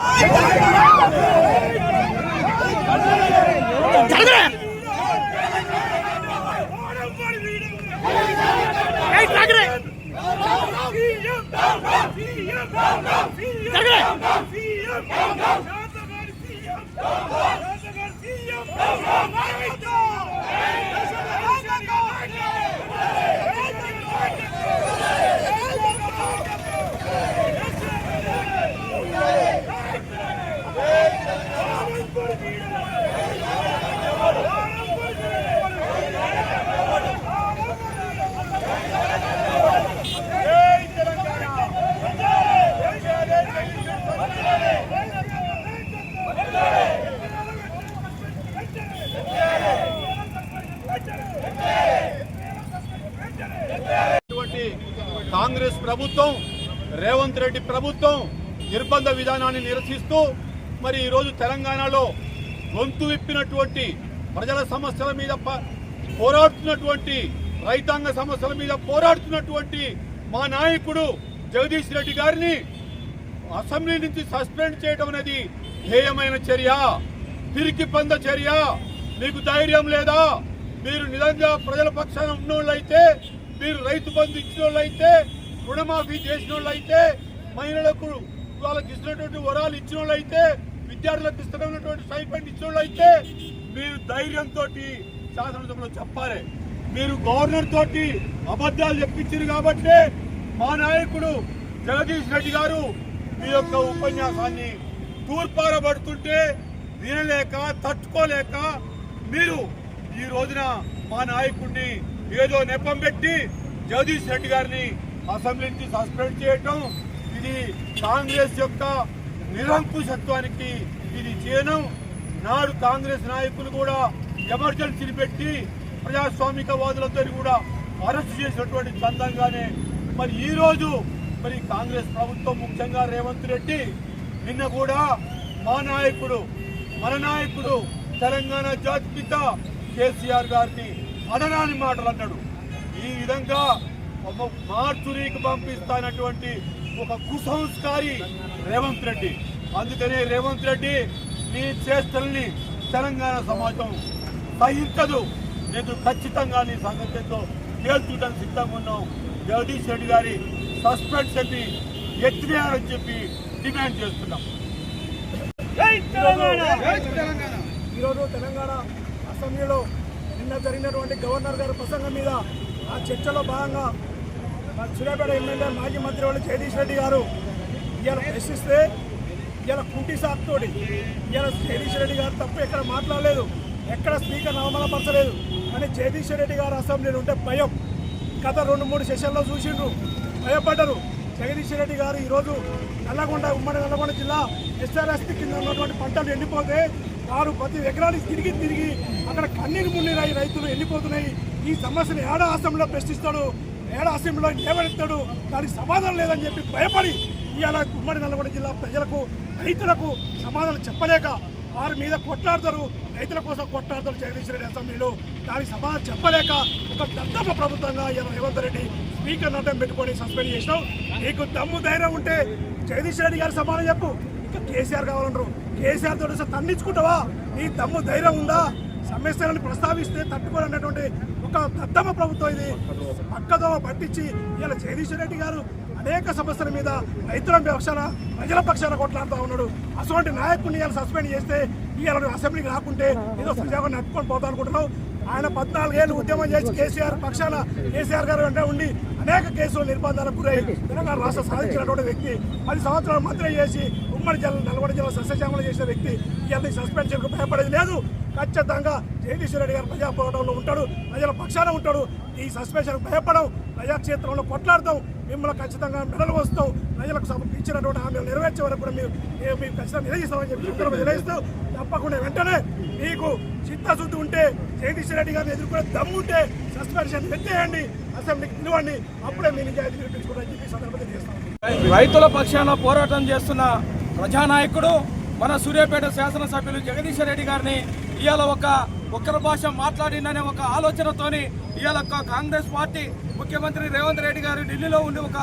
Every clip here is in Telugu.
Ai, ai, ai. ప్రభుత్వం రేవంత్ రెడ్డి ప్రభుత్వం నిర్బంధ విధానాన్ని నిరసిస్తూ మరి ఈరోజు తెలంగాణలో గొంతు విప్పినటువంటి ప్రజల సమస్యల మీద ప- పోరాడుతున్నటువంటి రైతాంగ సమస్యల మీద పోరాడుతున్నటువంటి మా నాయకుడు జగదీష్ రెడ్డి గారిని అసెంబ్లీ నుంచి సస్పెండ్ చేయడం అనేది హేయమైన చర్య తిరిగి పంద చర్య. మీకు ధైర్యం లేదా? మీరు నిజంగా ప్రజల పక్షాన ఉన్నోళ్ళైతే మీరు రైతు బంధు ఇచ్చినోళ్ళైతే రుణమాఫీ చేసిన వాళ్ళైతే మహిళలకు వాళ్ళకి ఇస్తున్నటువంటి వరాలు ఇచ్చిన వాళ్ళైతే విద్యార్థులకు ఇస్తున్నటువంటి స్టైపెండ్ ఇచ్చిన వాళ్ళైతే మీరు ధైర్యంతో శాసనసభలో చెప్పాలి. మీరు గవర్నర్ తోటి అబద్ధాలు చెప్పించారు కాబట్టి మా నాయకుడు జగదీష్ రెడ్డి గారు మీ యొక్క ఉపన్యాసాన్ని తూర్పారబడుతుంటే వినలేక తట్టుకోలేక మీరు ఈ రోజున మా నాయకుడిని ఏదో నెపం పెట్టి జగదీష్ రెడ్డి గారిని అసెంబ్లీని సస్పెండ్ చేయటం ఇది కాంగ్రెస్ యొక్క నిరంకుశత్వానికి ఇది చేయడం నాడు కాంగ్రెస్ నాయకులు కూడా ఎమర్జెన్సీని పెట్టి ప్రజాస్వామిక వాదులతో కూడా అరెస్ట్ చేసినటువంటి చందంగానే మరి ఈ రోజు మరి కాంగ్రెస్ ప్రభుత్వం ముఖ్యంగా రేవంత్ రెడ్డి నిన్న కూడా మా నాయకుడు మన నాయకుడు తెలంగాణ జాతిపిత కేసీఆర్ గారిని అనరాని మాటలు అన్నాడు. ఈ విధంగా మార్చురీకి పంపిస్తానటువంటి ఒక కుసంస్కారి రేవంత్ రెడ్డి. అందుకనే రేవంత్ రెడ్డి నీ చేష్టల్ని తెలంగాణ సమాజం సహించదు. నేను ఖచ్చితంగా నీ సంగతితో తేల్చుటకు సిద్ధంగా ఉన్నాం. జగదీష్ రెడ్డి గారి సస్పెండ్ చెప్పి ఎత్తివేయాలని చెప్పి డిమాండ్ చేస్తున్నాం. ఈరోజు తెలంగాణ అసెంబ్లీలో నిన్న జరిగినటువంటి గవర్నర్ గారి ప్రసంగం మీద ఆ చర్చలో భాగంగా సూర్యాపేట ఎమ్మెల్యే మాజీ మంత్రి వాళ్ళు జగదీష్ రెడ్డి గారు ఇవాళ ప్రశ్నిస్తే ఇవాళ కుంటి సాకుతోటి ఇవాళ జగదీష్ రెడ్డి గారు తప్ప ఎక్కడ మాట్లాడలేదు ఎక్కడ స్పీకర్ అవమానపరచలేదు కానీ జగదీష్ రెడ్డి గారు అసెంబ్లీలో ఉంటే భయం. గత రెండు మూడు సెషన్లో చూసిండ్రు భయపడ్డరు. జగదీష్ రెడ్డి గారు ఈరోజు నల్లగొండ ఉమ్మడి నల్లగొండ జిల్లా ఎస్ఆర్ఎస్టీ కింద ఉన్నటువంటి పంటలు ఎండిపోతే వారు ప్రతి ఎకరానికి తిరిగి తిరిగి అక్కడ కన్నీరు మున్నీరాయి రైతులు ఎండిపోతున్నాయి. ఈ సమస్యను ఏడా అసెంబ్లీలో ప్రశ్నిస్తాడు? ఏడా అసెంబ్లీలో లేవనెత్తాడు దానికి సమాధానం లేదని చెప్పి భయపడి ఇవాళ ఉమ్మడి నల్లగొండ జిల్లా ప్రజలకు రైతులకు సమాధానం చెప్పలేక వారి మీద కొట్లాడతారు. రైతుల కోసం కొట్లాడతారు జగదీశ్వర రెడ్డి అసెంబ్లీలో. దానికి సమాధానం చెప్పలేక ఒక దత్తమ ప్రభుత్వంగా ఇలా రేవంత్ రెడ్డి స్పీకర్ అడ్డం పెట్టుకొని సస్పెండ్ చేసినాం నీకు దమ్ము ధైర్యం ఉంటే జగదీశ్వర రెడ్డి గారు సమాధానం చెప్పు. ఇంకా కేసీఆర్ కావాలన్నారు కేసీఆర్ తోటి తన్నించుకుంటావా? నీ దమ్ము ధైర్యం ఉందా? సమస్యలను ప్రస్తావిస్తే తట్టుకోవాలన్నటువంటి ఒక దత్తమ ప్రభుత్వం ఇది. పక్కదోమ పట్టించి ఇలా జగదీష్ రెడ్డి గారు అనేక సమస్యల మీద రైతుల పక్షాన ప్రజల పక్షాన కొట్లాడుతూ ఉన్నాడు. అటువంటి నాయకుడిని ఇవాళ సస్పెండ్ చేస్తే ఇవాళ అసెంబ్లీకి రాకుంటే ఏదో సుజాగా నడుపుకొని పోతా అనుకుంటున్నావు. ఆయన పద్నాలుగేళ్ళు ఉద్యమం చేసి కేసీఆర్ పక్షాన కేసీఆర్ గారు వెంట ఉండి అనేక కేసులు నిర్బంధాలకు గురై తెలంగాణ రాష్ట్రం సాధించినటువంటి వ్యక్తి. పది సంవత్సరాలు మంత్రి చేసి ఉమ్మడి జిల్లా నల్గొండ జిల్లా సస్యశ్యామలు చేసిన వ్యక్తి ఇవాళ సస్పెన్షన్కు భయపడేది లేదు. ఖచ్చితంగా జగదీశ్వర రెడ్డి గారు ప్రజా పోరాటంలో ఉంటాడు ప్రజల పక్షాన ఉంటాడు. ఈ సస్పెన్షన్కు భయపడం ప్రజాక్షేత్రంలో కొట్లాడతాం మిమ్మల్ని ఖచ్చితంగా మెడలు వస్తాం ప్రజలకు ఇచ్చినటువంటి హామీలు నెరవేర్చే వరకు కూడా మీరు మేము ఖచ్చితంగా నిలదీస్తామని చెప్పి సందర్భంగా నిలదీస్తూ తప్పకుండా వెంటనే మీకు చిత్తశుద్ధి ఉంటే జగదీశ్వర రెడ్డి గారిని ఎదుర్కొనే దమ్ముంటే సస్పెన్షన్ ఎత్తేయండి అసెంబ్లీకి పిలవండి. అప్పుడే మీ నిజాయితీ నిర్మించుకోవడానికి చెప్పి సందర్భంగా చేస్తాం రైతుల పక్షాన పోరాటం చేస్తున్న ప్రజానాయకుడు మన సూర్యాపేట శాసనసభ్యులు జగదీశ్వర రెడ్డి గారిని ఇవాళ ఒక ఒక్కరి భాష మాట్లాడిందనే ఒక ఆలోచనతోని ఇవాళ కాంగ్రెస్ పార్టీ ముఖ్యమంత్రి రేవంత్ రెడ్డి గారు ఢిల్లీలో ఉండి ఒక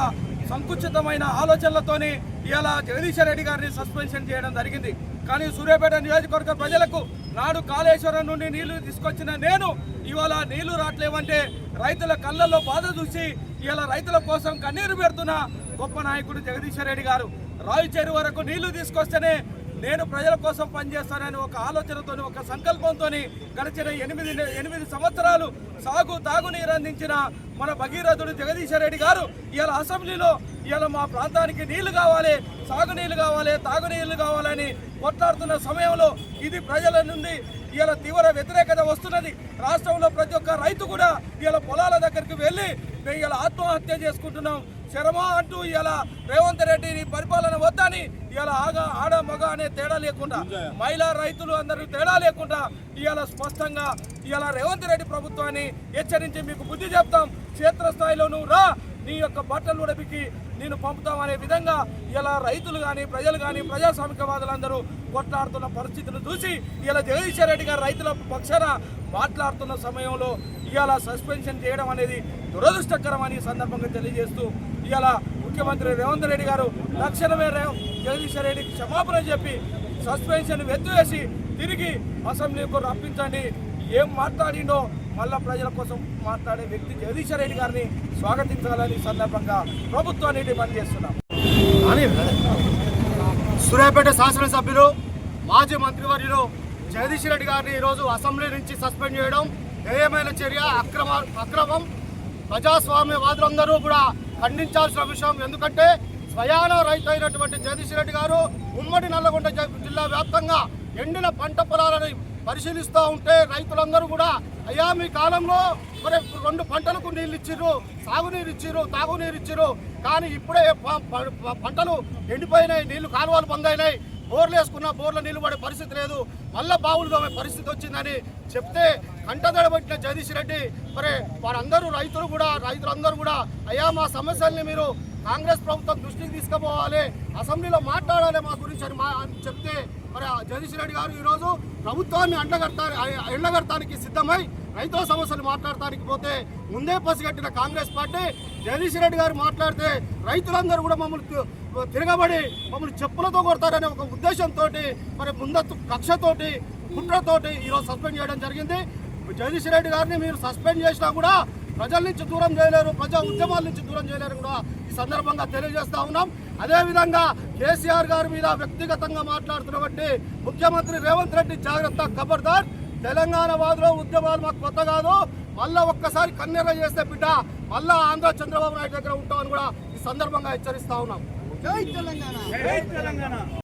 సంకుచితమైన ఆలోచనలతోని ఇవాళ జగదీశ్వర రెడ్డి గారిని సస్పెన్షన్ చేయడం జరిగింది. కానీ సూర్యాపేట నియోజకవర్గ ప్రజలకు నాడు కాళేశ్వరం నుండి నీళ్ళు తీసుకొచ్చిన నేను ఇవాళ నీళ్ళు రావట్లేవంటే రైతుల కళ్ళల్లో బాధ చూసి ఇవాళ రైతుల కోసం కన్నీరు పెడుతున్న గొప్ప నాయకుడు జగదీశ్వర్ రెడ్డి గారు. రాయి చెరువు వరకు నీళ్ళు తీసుకొస్తేనే నేను ప్రజల కోసం పనిచేస్తానని ఒక ఆలోచనతో ఒక సంకల్పంతో గడిచిన ఎనిమిది ఎనిమిది సంవత్సరాలు సాగు తాగునీరు అందించిన మన భగీరథుడు జగదీశ్వర్ రెడ్డి గారు ఇవాళ అసెంబ్లీలో ఇవాళ మా ప్రాంతానికి నీళ్ళు కావాలి సాగునీళ్ళు కావాలి తాగునీళ్ళు కావాలని కొట్లాడుతున్న సమయంలో ఇది ప్రజల నుండి ఇలా తీవ్ర వ్యతిరేకత వస్తున్నది. రాష్ట్రంలో ప్రతి ఒక్క రైతు కూడా ఇలా పొలాల దగ్గరికి వెళ్ళి మేము ఇలా ఆత్మహత్య చేసుకుంటున్నాం. శ్రమ అంటూ ఇలా రేవంత్ రెడ్డిని పరిపాలన వద్దని ఇలా ఆగ ఆడ మగ అనే తేడా లేకుండా మహిళా రైతులు అందరూ తేడా లేకుండా ఇవాళ స్పష్టంగా ఇవాళ రేవంత్ రెడ్డి ప్రభుత్వాన్ని హెచ్చరించి మీకు బుద్ధి చెప్తాం. క్షేత్రస్థాయిలోనూ రా నీ యొక్క బట్టలు ఉడపికి నేను పంపుతామనే విధంగా ఇలా రైతులు కానీ ప్రజలు కానీ ప్రజాస్వామికవాదులందరూ కొట్లాడుతున్న పరిస్థితులు చూసి ఇలా జగదీశ్వర్ రెడ్డి గారు రైతుల పక్షాన మాట్లాడుతున్న సమయంలో ఇలా సస్పెన్షన్ చేయడం అనేది దురదృష్టకరమని అని సందర్భంగా తెలియజేస్తూ ఇలా ముఖ్యమంత్రి రేవంత్ రెడ్డి గారు తక్షణమే రేవ్ జగదీశ్వర్ రెడ్డికి క్షమాపణ చెప్పి సస్పెన్షన్ వెత్తివేసి తిరిగి అసెంబ్లీకి రప్పించండి. ఏం మాట్లాడిండో మళ్ళా ప్రజల కోసం మాట్లాడే వ్యక్తి జగదీశ్వర్ రెడ్డి గారిని స్వాగతించాలని సందర్భంగా ప్రభుత్వాన్ని డిమాండ్ చేస్తున్నాం సూర్యాపేట శాసనసభ్యులు మాజీ మంత్రివర్యులు జగదీష్ రెడ్డి గారిని ఈరోజు అసెంబ్లీ నుంచి సస్పెండ్ చేయడం ఏమైన చర్య అక్రమ అక్రమం ప్రజాస్వామ్యవాదులందరూ కూడా ఖండించాల్సిన విషయం. ఎందుకంటే స్వయాన రైతు అయినటువంటి జగదీష్ రెడ్డి గారు ఉమ్మడి నల్లగొండ జిల్లా వ్యాప్తంగా ఎండిన పంట పొలాలని పరిశీలిస్తూ ఉంటే రైతులందరూ కూడా అయ్యా మీ కాలంలో మరి రెండు పంటలకు నీళ్ళు ఇచ్చిర్రు సాగునీరు ఇచ్చిర్రు తాగునీరు ఇచ్చిర్రు కానీ ఇప్పుడే పంటలు ఎండిపోయినాయి నీళ్ళు కాలువలు బంద్ బోర్లు వేసుకున్న బోర్ల నీళ్ళు పడే పరిస్థితి లేదు. మళ్ళా బావులు తోమే పరిస్థితి వచ్చిందని చెప్తే కంటదడబట్టిన జగదీష్ రెడ్డి మరి వారందరూ రైతులు కూడా రైతులందరూ కూడా అయ్యా మా సమస్యల్ని మీరు కాంగ్రెస్ ప్రభుత్వం దృష్టికి తీసుకుపోవాలి అసెంబ్లీలో మాట్లాడాలి మా గురించి మా అని చెప్తే మరి ఆ జగదీష్ రెడ్డి గారు ఈరోజు ప్రభుత్వాన్ని అండగడతా ఎండగడటానికి సిద్ధమై రైతుల సమస్యలు మాట్లాడటానికి పోతే ముందే పసిగట్టిన కాంగ్రెస్ పార్టీ. జగదీష్ రెడ్డి గారు మాట్లాడితే రైతులందరూ కూడా మమ్మల్ని తిరగబడి మమ్మల్ని చెప్పులతో కొడతారనే ఒక ఉద్దేశంతో మరి ముందత్తు కక్షతోటి కుట్రతోటి ఈరోజు సస్పెండ్ చేయడం జరిగింది. జగదీష్ రెడ్డి గారిని మీరు సస్పెండ్ చేసినా కూడా ప్రజల నుంచి దూరం చేయలేరు ప్రజా ఉద్యమాల నుంచి దూరం చేయలేరు కూడా ఈ సందర్భంగా తెలియజేస్తా ఉన్నాం. అదేవిధంగా కేసీఆర్ గారి మీద వ్యక్తిగతంగా మాట్లాడుతున్నటువంటి ముఖ్యమంత్రి రేవంత్ రెడ్డి జాగ్రత్త ఖబర్దార్ తెలంగాణ వాదులో ఉద్యమాలు మాకు కొత్త కాదు. మళ్ళా ఒక్కసారి కన్నెర చేస్తే బిడ్డ మళ్ళా ఆంధ్ర చంద్రబాబు నాయుడు దగ్గర ఉంటామని కూడా ఈ సందర్భంగా హెచ్చరిస్తా ఉన్నాం. జై తెలంగాణ!